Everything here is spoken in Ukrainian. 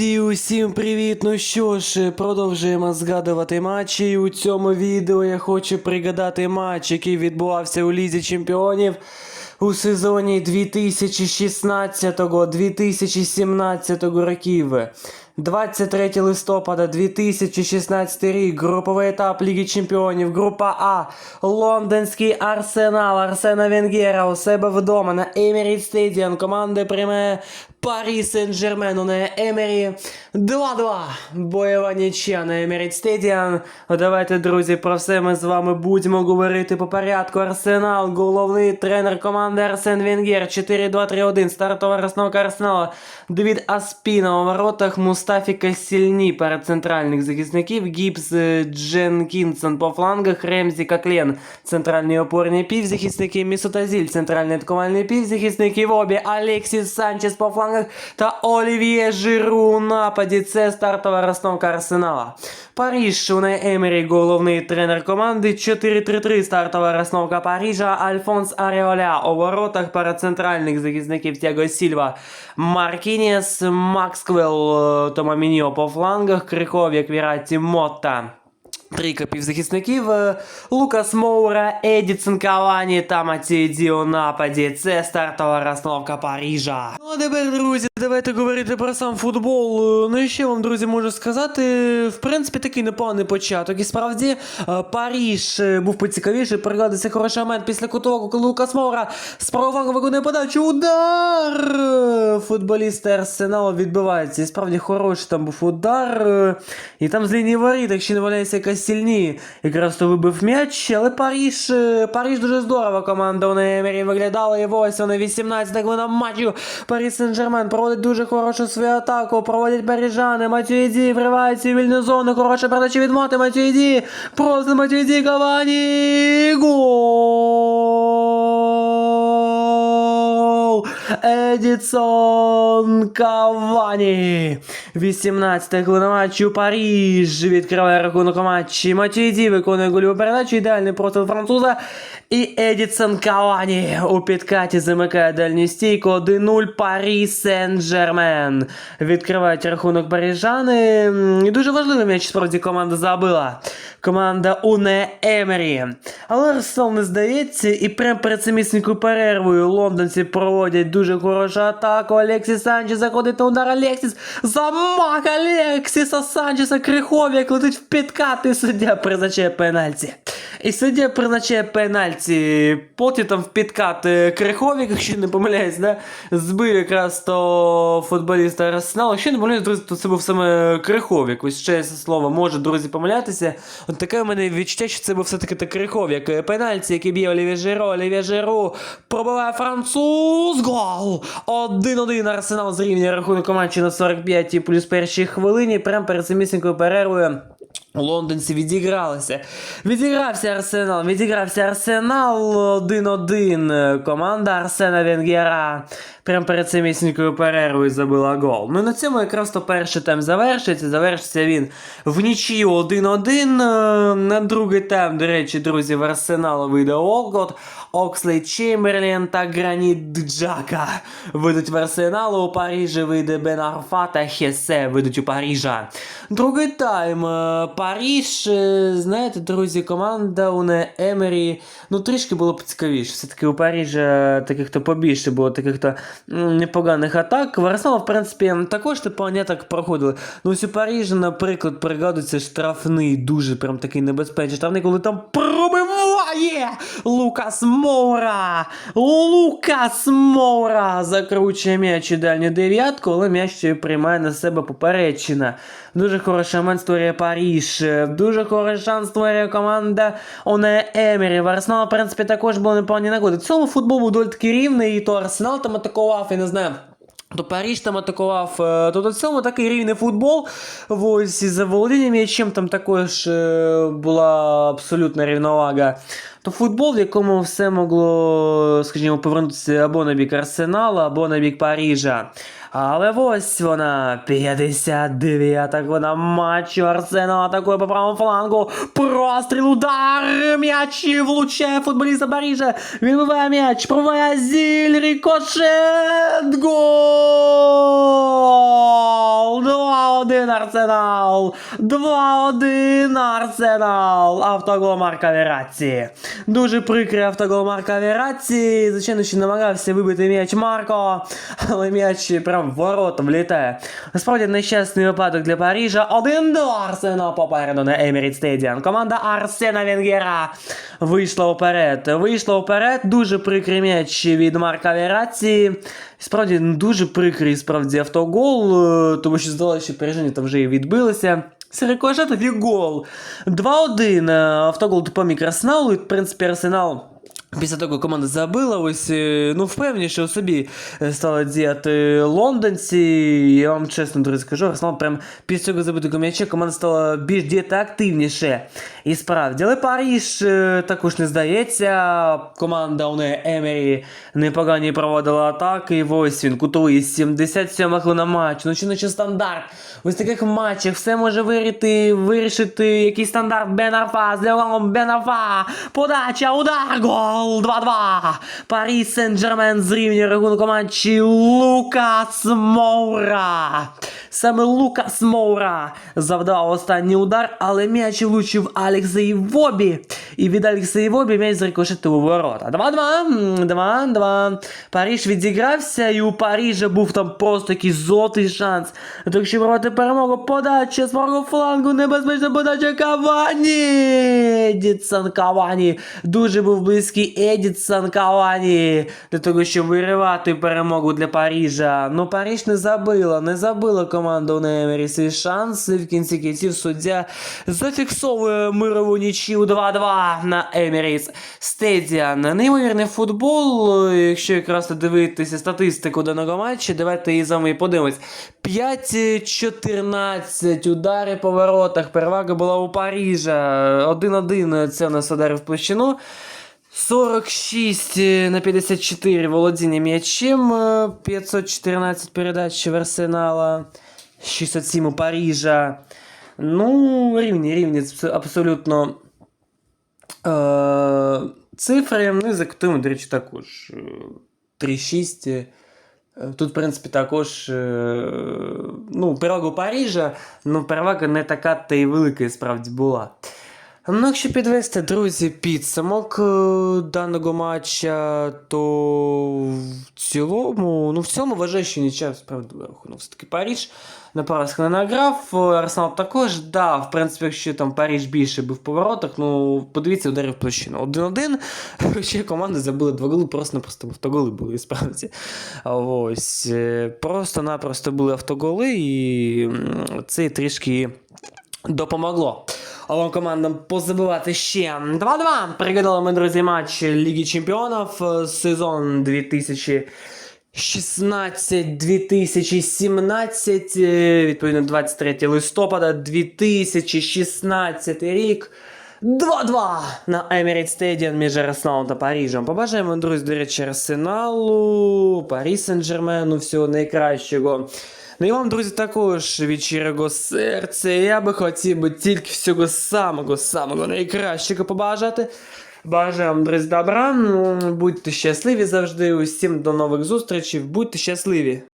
Друзі, усім привіт! Ну що ж, продовжуємо згадувати матчі. І у цьому відео я хочу пригадати матч, який відбувався у Лізі Чемпіонів у сезоні 2016-2017 років. 23 листопада 2016 рік, груповий етап Ліги Чемпіонів, група А, Лондонський Арсенал, Арсена Венгера у себе вдома на Еміріт Стадіон. Команда приймає Парі Сен-Жермен на Емері 2-2. Бойова нічия на Еміріт Стадіон. Давайте, друзі, про все ми з вами будемо говорити по порядку. Арсенал, головний тренер команди Арсен Венгер, 4-2-3-1, стартова розновка Арсенала. Давід Аспіна у воротах, Мустафіка Сільні перед центральних захисників, Гібс е, Дженкінсон по флангах, Ремзі Каклен, центральні опорні півзахисники, Місотазіль, центральний атакувальний півзахисник, і в обі Алексіс Санчес по флангах та Олів'є Жиру у нападі. Це стартова розстановка Арсенала. Паріж у Емері, головний тренер команди, 4-3-3, стартова розстановка Парижа, Альфонс Аріоля у воротах перед центральних захисників Тяго Сільва, Маркінєс, Максквелл, е, Томаміньо по флангах, Крихов'як, Віраті, Мотта. Трійка півзахисників е, Лукас Моура, Едісон Кавані та Матій Ді у нападі. Це стартова розстановка Парижа. Ну а тепер, друзі, давайте говорити про сам футбол. Е, Ну і що вам, друзі, можу сказати? В принципі, такий непоганий початок. І справді е, Паріж е, був поцікавіший. Пригадується хороший момент після кутового, коли Лукас Моура з виконує подачу. Удар! Футболісти Арсеналу відбиваються. І справді хороший там був удар. І там з лінії воріт, якщо не валяється якась сильні, якраз то вибив м'яч, але Паріж, Паріж дуже здорово команда у Неймері виглядала і ось вони 18 хвилина матчу. Парі Сен-Жермен проводить дуже хорошу свою атаку, проводять парижани, Матюїді вривається у вільну зону, хороша передача від Моти, Матюїді, просто Матюїді, Кавані, гол! Едісон Кавані. 18 хвилина матчу Паріж відкриває рахунок матчі. Матюїді виконує гольову передачу. Ідеальний проти француза. І Едісон Кавані у підкаті замикає дальню стійку. 1-0 Парі Сен-Жермен. Відкривають рахунок парижани. І дуже важливий м'яч справді команда забила. Команда Уне Емері. Але Арсенал не здається, і прямо перед самісінькою перервою лондонці проводять дуже хорошу атаку. Алексіс Санчес заходить на удар Алексіс. Замах Алексіса Санчеса Крихов'як летить в підкат суддя призначає пенальті. І суддя призначає пенальті. Потім там в підкат е, Крихов'як, якщо не помиляюсь, да? збив якраз то футболіста Арсеналу. Якщо не помиляюсь, друзі, то це був саме Крихов'як. Ось чесне слово, може, друзі, помилятися. От таке в мене відчуття, що це був все-таки та Крихов'як. Е, Пенальті, який б'є Олівє Жиро, Олівє Жиру пробиває француз. Гол! 1-1 Арсенал зрівнює рахунок матчі на 45 плюс першій хвилині. Прямо перед самісінькою перервою. Лондонці відігралися. Відігрався Арсенал, відігрався Арсенал 1-1. Команда Арсена Венгера прямо перед самісінькою перервою забила гол. Ну і на цьому якраз то перший тайм завершиться. Завершиться він в нічию 1-1. Е, На другий тайм, до речі, друзі, в Арсенал вийде Олгот, Окслей Чемберлін та Граніт Джака вийдуть в Арсенал. У Парижі вийде Бен Арфа та Хесе вийдуть у Парижа. Другий тайм. Паріж, е, знаєте, друзі, команда у не Емері. Ну, трішки було б цікавіше. Все-таки у Парижа таких то побільше було таких то непоганих атак. В Арсенал, в принципі, також типу, не так проходили. Ну, ось у Парижі, наприклад, пригадується штрафний, дуже прям такий небезпечний штрафний, коли там пробиває Лукас Моура. Лукас Моура закручує м'яч у дальню дев'ятку, але м'яч приймає на себе поперечина. Дуже хороший момент створює Паріж. Дуже хороший шанс створює команда Оне Емері. В Арсенал, в принципі, також було непогані нагоди. В цьому футбол був доволі таки рівний, і то Арсенал там атакував, я не знаю. То Паріж там атакував, е, то до цьому такий рівний футбол. Ось за володінням м'ячем там також е, була абсолютна рівновага. То футбол, в якому все могло, скажімо, повернутися або на бік Арсенала, або на бік Парижа. Але ось вона, 59-та хвилина матчу. Арсенал атакує по правому флангу. Простріл, удар, м'яч влучає футболіста Парижа. Він вибиває м'яч, пробиває зіль, рикошет, гол! 2 2-1 Арсенал! 2-1 Арсенал! Автогол Марка Вератці. Дуже прикрий автогол Марка Вератці. Звичайно, що намагався вибити м'яч Марко, але м'яч прям в ворота влітає. Насправді нещасний випадок для Парижа. 1-2 Арсенал попереду на Emirates Stadium. Команда Арсена Венгера вийшла вперед. Вийшла вперед. Дуже прикрий м'яч від Марка Вератці. Справді дуже прикрий справді автогол, е, тому що здалося, що переження там вже і відбилися. І гол. 2-1. е, Автогол допоміг Арсеналу. І, в принципі, Арсенал. Після того команда забила, ось е, ну впевніше у собі е, стали діяти лондонці. Я вам чесно друзі скажу, Арсенал прям після цього забитого м'яча команда стала більш діяти активніше. І справді, але Паріж е, також не здається. Команда у неї Емері непогані проводила атаки. І ось він кутовий 77 хвилина матчу. Ну чи не чи стандарт. Ось таких матчах все може вирішити, вирішити якийсь стандарт Бенарфа з Леоном Бенарфа. Подача, удар, гол 2-2. Парі Сен-Джермен зрівнює рахунок матчі Лукас Моура. Саме Лукас Моура завдав останній удар, але м'яч влучив Алекса Івобі. І від Алекса Івобі м'яч зрикошетив у ворота. 2-2, 2-2. Паріж відігрався, і у Парижа був там просто якийсь золотий шанс. Так що вороти перемогу подача з правого флангу, небезпечна подача Кавані. Едітсон Кавані. Дуже був близький Едітсон Кавані для того, щоб виривати перемогу для Парижа. Ну Париж не забила, не забила команда у Немері свій шанс. І в кінці кінців суддя зафіксовує мирову нічию 2-2 на Еміріс Стедіан. Неймовірний футбол. Якщо якраз дивитися статистику даного матчу, давайте її з вами подивимось. 5-14 удари по воротах. Перевага була у Парижа. 1-1 це у нас удари в площину. 46 на 54 володіння м'ячем, е, 514 передач в Арсенала, 607 у Парижа. Ну, рівні, рівні, це абсолютно е, цифри. Ну і за котами, до речі, також. е, 3-6. е, Тут, в принципі, також е, ну, перевага у Парижа, ну перевага не така та й велика і справді була. Ну, якщо підвести, друзі, підсумок е, даного матча, то в цілому, ну в цьому вважаю, що нічого справедливо рахунок. Все-таки Париж на поразку не награв. Арсенал також, да, в принципі, якщо там Париж більше був в поворотах, ну подивіться, ударів площину. 1-1, ще команди забили два голи, просто-напросто автоголи були, справді. Ось. е, Просто-напросто були автоголи, і це трішки допомогло. Обом командам позабивати ще 2-2. Пригадали ми, друзі, матч Ліги Чемпіонів е, сезон 2016-2017, е, відповідно 23 листопада 2016 рік. 2-2 на Emirates Stadium між Арсеналом та Парижем. Побажаємо, друзі, до речі, Арсеналу, Парі Сен-Жермену, всього найкращого. Ну і вам, друзі, також від щирого серця. Я би хотів би тільки всього самого самого найкращого побажати. Бажаю вам, друзі, добра. Будьте щасливі завжди. Усім до нових зустрічей. Будьте щасливі.